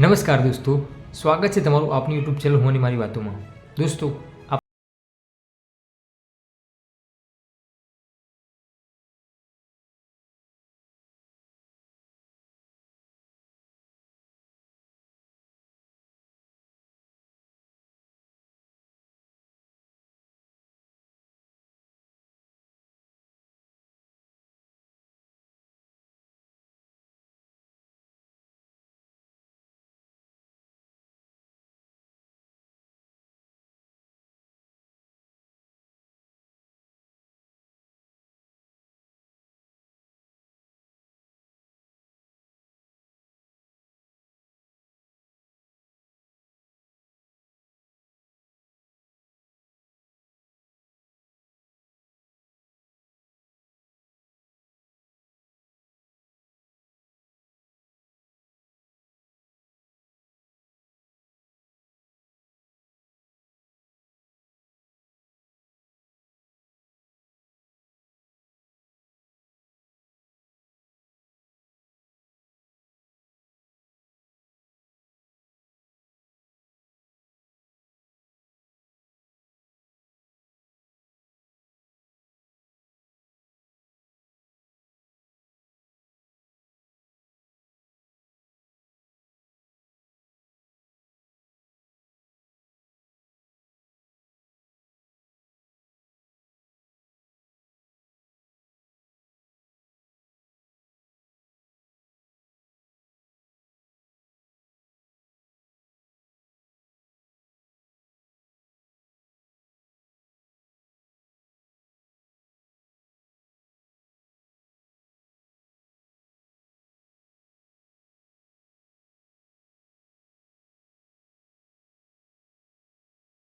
નમસ્કાર દોસ્તો. સ્વાગત છે તમારું આપની યુટ્યુબ ચેનલ હોવાની મારી વાતોમાં. દોસ્તો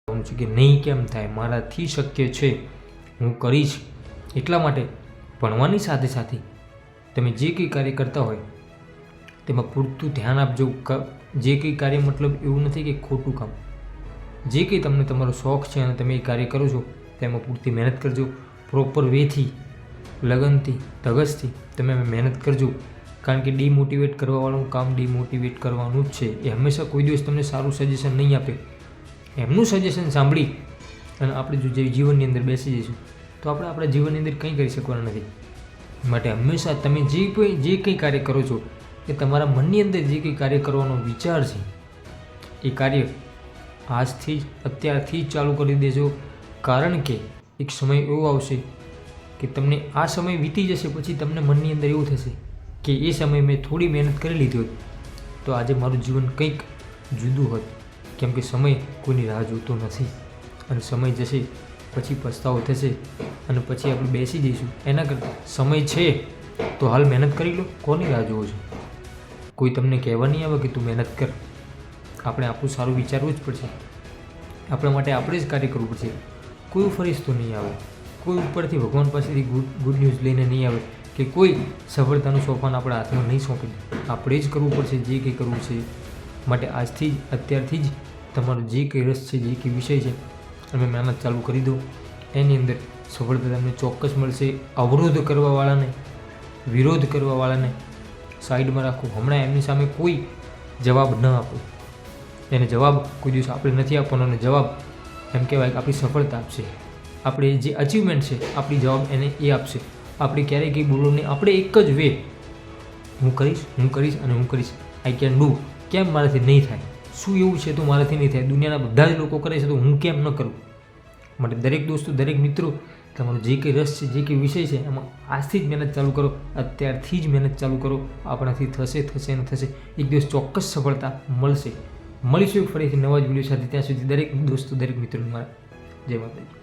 કહું છું કે નહીં કેમ થાય, મારાથી શક્ય છે, હું કરીશ. એટલા માટે ભણવાની સાથે સાથે તમે જે કંઈ કાર્ય કરતા હોય, તેમાં પૂરતું ધ્યાન આપજો. જે કંઈ કાર્ય મતલબ એવું નથી કે ખોટું કામ. જે કંઈ તમને તમારો શોખ છે અને તમે એ કાર્ય કરો છો, તેમાં પૂરતી મહેનત કરજો. પ્રોપર વેથી લગનથી ધગસથી તમે મહેનત કરજો. કારણ કે ડીમોટિવેટ કરવાવાળું કામ ડીમોટિવેટ કરવાનું જ છે. એ હંમેશા કોઈ દિવસ તમને સારું સજેશન નહીં આપે. એમનું સજેશન સાંભળી અને આપણે જો જે જીવનની અંદર બેસી જઈશું, તો આપણે આપણા જીવનની અંદર કંઈ કરી શકવાના નથી. માટે હંમેશા તમે જે કોઈ, જે કંઈ કાર્ય કરો છો, એ તમારા મનની અંદર જે કંઈ કાર્ય કરવાનો વિચાર છે, એ કાર્ય આજથી જ, અત્યારથી જ ચાલુ કરી દેજો. કારણ કે એક સમય એવો આવશે કે તમને આ સમય વીતી જશે, પછી તમને મનની અંદર એવું થશે કે એ સમયે મેં થોડી મહેનત કરી લીધી હોત તો આજે મારું જીવન કંઈક જુદું હોત. કેમ કે સમય કોઈની રાહ જોતો નથી. અને સમય જશે, પછી પસ્તાવો થશે અને પછી આપણે બેસી જઈશું. એના કરતાં સમય છે તો હાલ મહેનત કરી લો, કોની રાહ જોવો છો? કોઈ તમને કહેવા નહીં આવે કે તું મહેનત કર. આપણે આપણું સારું વિચારવું જ પડશે. આપણા માટે આપણે જ કાર્ય કરવું પડશે. કોઈ ફરિસ્તો નહીં આવે. કોઈ ઉપરથી ભગવાન પાસેથી ગુડ ગુડ ન્યૂઝ લઈને નહીં આવે કે કોઈ સફળતાનું સોપાન આપણા હાથમાં નહીં સોંપી આપણે જ કરવું પડશે, જે કંઈ કરવું છે. માટે આજથી જ, અત્યારથી જ તમારો જે કંઈ રસ છે, જે કંઈ વિષય છે તમે મહેનત ચાલુ કરી દો એની અંદર સફળતા તમને ચોક્કસ મળશે. અવરોધ કરવાવાળાને, વિરોધ કરવાવાળાને સાઈડમાં રાખો. હમણાં એમની સામે કોઈ જવાબ ન આપો. એને જવાબ કોઈ દિવસ આપણે નથી આપવાનો અને જવાબ એમ કહેવાય કે આપણી સફળતા આપશે. આપણે જે અચીવમેન્ટ છે, આપણી જવાબ એને એ આપશે. આપણે ક્યારેય કંઈ બોલો નહીં. આપણે એક જ વે હું કરીશ હું કરીશ અને હું કરીશ. આઈ કેન ડૂ કેમ મારાથી નહીં થાય? શું એવું છે તો મારાથી નહીં થાય? દુનિયાના બધા જ લોકો કરે છે, તો હું કેમ ન કરું? માટે દરેક દોસ્તો, દરેક મિત્રો, તમારો જે કંઈ રસ છે, જે કંઈ વિષય છે, એમાં આજથી જ મહેનત ચાલુ કરો, અત્યારથી જ મહેનત ચાલુ કરો, આપણાથી થશે થશે ને થશે. એક દિવસ ચોક્કસ સફળતા મળશે. મળીશું ફરીથી નવા જ વીડિયો સાથે. ત્યાં સુધી દરેક દોસ્તો, દરેક મિત્રોને મારા. જય માતાજી.